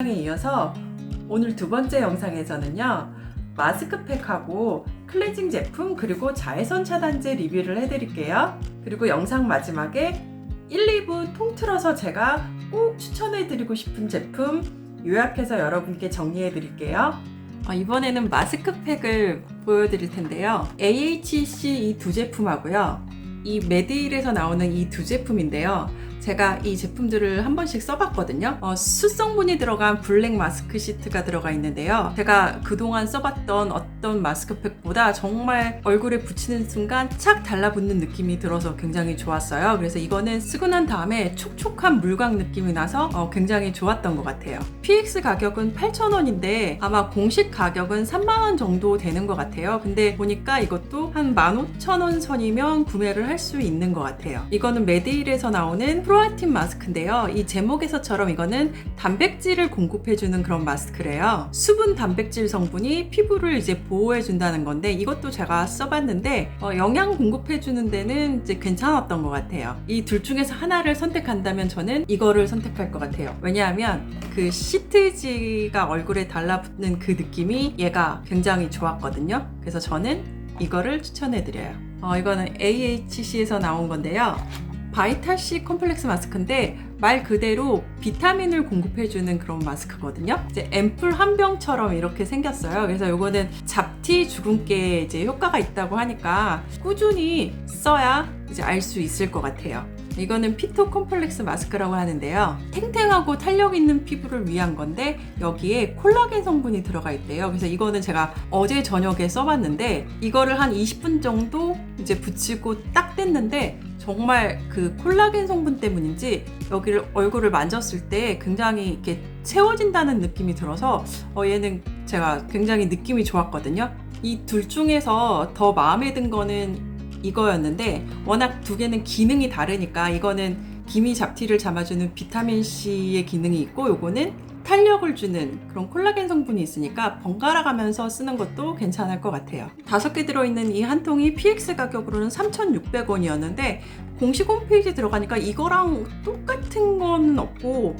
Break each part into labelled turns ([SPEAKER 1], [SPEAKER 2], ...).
[SPEAKER 1] 영상에 이어서 오늘 두 번째 영상에서는요 마스크팩하고 클렌징 제품 그리고 자외선 차단제 리뷰를 해드릴게요. 그리고 영상 마지막에 1, 2부 통틀어서 제가 꼭 추천해드리고 싶은 제품 요약해서 여러분께 정리해드릴게요. 어, 이번에는 마스크팩을 보여드릴 텐데요. AHC 이 두 제품하고요. 이 메디힐에서 나오는 이 두 제품인데요 제가 이 제품들을 한 번씩 써봤거든요. 어, 수성분이 들어간 블랙 마스크 시트가 들어가 있는데요. 제가 그동안 써봤던 어떤 마스크팩보다 정말 얼굴에 붙이는 순간 착 달라붙는 느낌이 들어서 굉장히 좋았어요. 그래서 이거는 쓰고 난 다음에 촉촉한 물광 느낌이 나서 어, 굉장히 좋았던 것 같아요. PX 가격은 8,000원인데 아마 공식 가격은 3만원 정도 되는 것 같아요. 근데 보니까 이것도 한 15,000원 선이면 구매를 할 수 있는 것 같아요. 이거는 메디힐에서 나오는 프로아틴 마스크인데요. 이 제목에서처럼 이거는 단백질을 공급해주는 그런 마스크래요. 수분 단백질 성분이 피부를 이제 보호해준다는 건데 이것도 제가 써봤는데 어, 영양 공급해주는 데는 이제 괜찮았던 것 같아요. 이 둘 중에서 하나를 선택한다면 저는 이거를 선택할 것 같아요. 왜냐하면 그 시트지가 얼굴에 달라붙는 그 느낌이 얘가 굉장히 좋았거든요. 그래서 저는 이거를 추천해드려요. 어, 이거는 AHC에서 나온 건데요. 바이탈C 컴플렉스 마스크인데 말 그대로 비타민을 공급해주는 그런 마스크거든요. 이제 앰플 한 병처럼 이렇게 생겼어요. 그래서 이거는 잡티 주근깨에 이제 효과가 있다고 하니까 꾸준히 써야 이제 알 수 있을 것 같아요. 이거는 피토 컴플렉스 마스크라고 하는데요. 탱탱하고 탄력 있는 피부를 위한 건데 여기에 콜라겐 성분이 들어가 있대요. 그래서 이거는 제가 어제 저녁에 써봤는데 이거를 한 20분 정도 이제 붙이고 딱 뗐는데 정말 그 콜라겐 성분 때문인지 여기를 얼굴을 만졌을 때 굉장히 이렇게 채워진다는 느낌이 들어서 어, 얘는 제가 굉장히 느낌이 좋았거든요. 이 둘 중에서 더 마음에 든 거는 이거였는데 워낙 두 개는 기능이 다르니까 이거는 기미 잡티를 잡아주는 비타민 C의 기능이 있고 요거는 탄력을 주는 그런 콜라겐 성분이 있으니까 번갈아 가면서 쓰는 것도 괜찮을 것 같아요. 다섯 개 들어있는 이 한 통이 PX 가격으로는 3,600원이었는데 공식 홈페이지 들어가니까 이거랑 똑같은 건 없고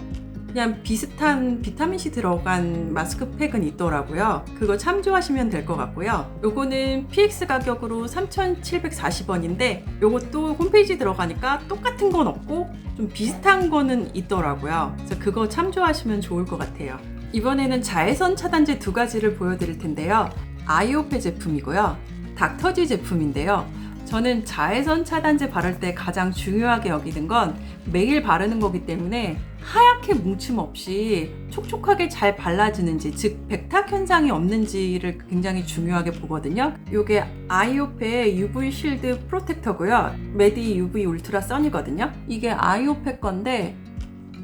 [SPEAKER 1] 그냥 비슷한 비타민C 들어간 마스크팩은 있더라고요. 그거 참조하시면 될 것 같고요. 요거는 PX 가격으로 3,740원인데 요것도 홈페이지 들어가니까 똑같은 건 없고 좀 비슷한 거는 있더라고요. 그래서 그거 참조하시면 좋을 것 같아요. 이번에는 자외선 차단제 두 가지를 보여드릴 텐데요. 아이오페 제품이고요. 닥터지 제품인데요. 저는 자외선 차단제 바를 때 가장 중요하게 여기는 건 매일 바르는 거기 때문에 하얗게 뭉침 없이 촉촉하게 잘 발라지는지 즉 백탁 현상이 없는지를 굉장히 중요하게 보거든요. 이게 아이오페 UV 실드 프로텍터고요. 메디 UV 울트라 선이거든요. 이게 아이오페 건데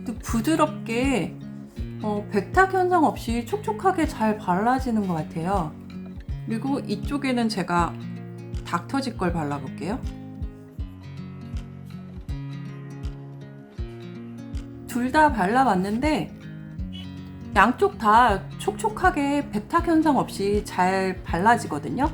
[SPEAKER 1] 또 부드럽게 어, 백탁 현상 없이 촉촉하게 잘 발라지는 것 같아요. 그리고 이쪽에는 제가 닥터지 걸 발라볼게요. 둘 다 발라봤는데 양쪽 다 촉촉하게 백탁 현상 없이 잘 발라지거든요.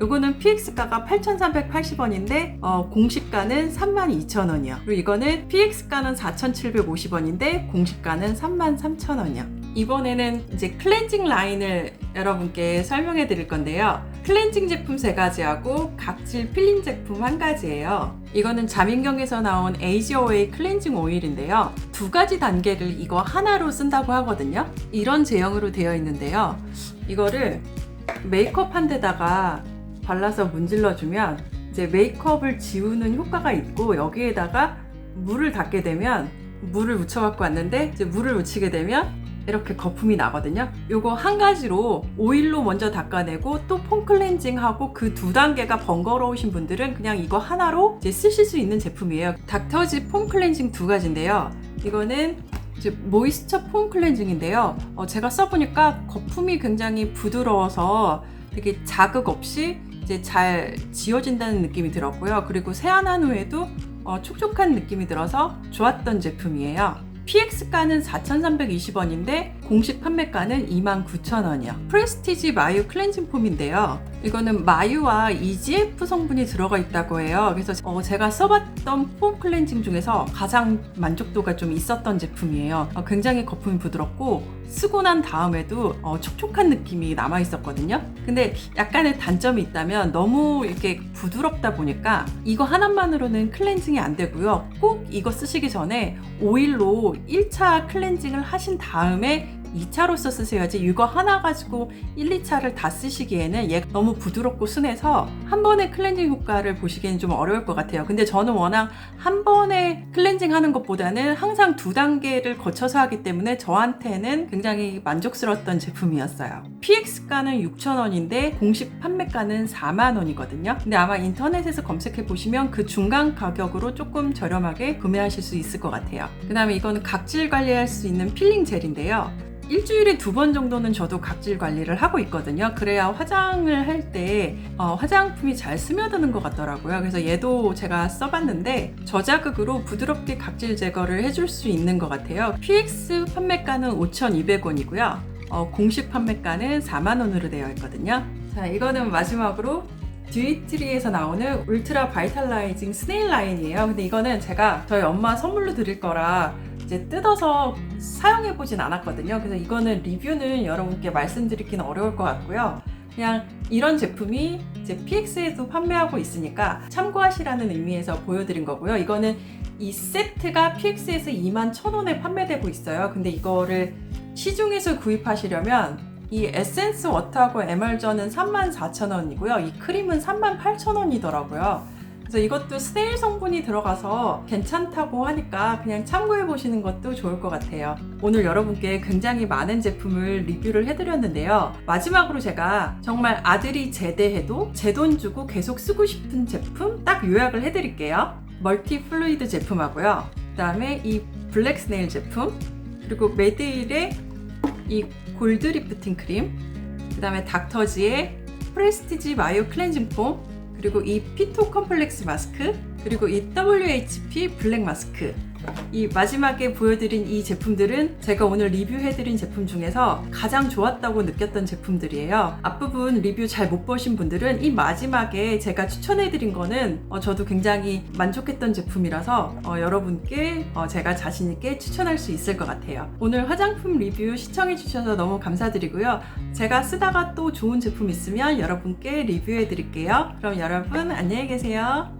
[SPEAKER 1] 이거는 PX가가 8,380원인데 어, 공식가는 32,000원이요. 그리고 이거는 PX가는 4,750원인데 공식가는 33,000원이요. 이번에는 이제 클렌징 라인을 여러분께 설명해 드릴 건데요. 클렌징 제품 세 가지하고 각질 필링 제품 한 가지예요. 이거는 자민경에서 나온 에이지어웨이 클렌징 오일인데요. 두 가지 단계를 이거 하나로 쓴다고 하거든요. 이런 제형으로 되어 있는데요. 이거를 메이크업 한 데다가 발라서 문질러주면 이제 메이크업을 지우는 효과가 있고 여기에다가 물을 닿게 되면 물을 묻혀갖고 왔는데 이제 물을 묻히게 되면 이렇게 거품이 나거든요. 요거 한 가지로 오일로 먼저 닦아내고 또 폼 클렌징하고 그 두 단계가 번거로우신 분들은 그냥 이거 하나로 쓰실 수 있는 제품이에요. 닥터지 폼 클렌징 두 가지인데요. 이거는 이제 모이스처 폼 클렌징인데요. 어, 제가 써보니까 거품이 굉장히 부드러워서 되게 자극 없이 이제 잘 지워진다는 느낌이 들었고요. 그리고 세안한 후에도 어, 촉촉한 느낌이 들어서 좋았던 제품이에요. PX가는 4,320원인데 공식 판매가는 29,000원이요. 프레스티지 마유 클렌징 폼인데요. 이거는 마유와 EGF 성분이 들어가 있다고 해요. 그래서 어, 제가 써봤던 폼 클렌징 중에서 가장 만족도가 좀 있었던 제품이에요. 어, 굉장히 거품이 부드럽고 쓰고 난 다음에도 어, 촉촉한 느낌이 남아 있었거든요. 근데 약간의 단점이 있다면 너무 이렇게 부드럽다 보니까 이거 하나만으로는 클렌징이 안 되고요. 꼭 이거 쓰시기 전에 오일로 1차 클렌징을 하신 다음에 2차로서 쓰셔야지 이거 하나 가지고 1, 2차를 다 쓰시기에는 얘 너무 부드럽고 순해서 한 번에 클렌징 효과를 보시기에는 좀 어려울 것 같아요. 근데 저는 워낙 한 번에 클렌징 하는 것보다는 항상 두 단계를 거쳐서 하기 때문에 저한테는 굉장히 만족스러웠던 제품이었어요. PX가는 6,000원인데 공식 판매가는 4만원이거든요. 근데 아마 인터넷에서 검색해 보시면 그 중간 가격으로 조금 저렴하게 구매하실 수 있을 것 같아요. 그 다음에 이거는 각질 관리할 수 있는 필링 젤인데요. 일주일에 두 번 정도는 저도 각질 관리를 하고 있거든요. 그래야 화장을 할때 어, 화장품이 잘 스며드는 것 같더라고요. 그래서 얘도 제가 써봤는데 저자극으로 부드럽게 각질 제거를 해줄 수 있는 것 같아요. PX 판매가는 5,200원이고요. 어, 공식 판매가는 4만원으로 되어 있거든요. 자, 이거는 마지막으로 듀이트리에서 나오는 울트라 바이탈라이징 스네일 라인이에요. 근데 이거는 제가 저희 엄마 선물로 드릴 거라 이제 뜯어서 사용해 보진 않았거든요. 그래서 이거는 리뷰는 여러분께 말씀드리기는 어려울 것 같고요. 그냥 이런 제품이 이제 PX에도 판매하고 있으니까 참고하시라는 의미에서 보여드린 거고요. 이거는 이 세트가 PX에서 2만 1,000원에 판매되고 있어요. 근데 이거를 시중에서 구입하시려면 이 에센스 워터하고 에멀전은 34,000원이고요. 이 크림은 38,000원이더라고요. 그래서 이것도 스테일 성분이 들어가서 괜찮다고 하니까 그냥 참고해 보시는 것도 좋을 것 같아요. 오늘 여러분께 굉장히 많은 제품을 리뷰를 해드렸는데요. 마지막으로 제가 정말 아들이 제대해도 제 돈 주고 계속 쓰고 싶은 제품 딱 요약을 해드릴게요. 멀티 플루이드 제품하고요. 그 다음에 이 블랙 스네일 제품, 그리고 메드일의 이 골드 리프팅 크림, 그 다음에 닥터지의 프레스티지 마요 클렌징 폼, 그리고 이 피토 컴플렉스 마스크, 그리고 이 WHP 블랙 마스크. 이 마지막에 보여드린 이 제품들은 제가 오늘 리뷰해드린 제품 중에서 가장 좋았다고 느꼈던 제품들이에요. 앞부분 리뷰 잘 못 보신 분들은 이 마지막에 제가 추천해드린 거는 어, 저도 굉장히 만족했던 제품이라서 어, 여러분께 어, 제가 자신있게 추천할 수 있을 것 같아요. 오늘 화장품 리뷰 시청해주셔서 너무 감사드리고요. 제가 쓰다가 또 좋은 제품 있으면 여러분께 리뷰해드릴게요. 그럼 여러분 안녕히 계세요.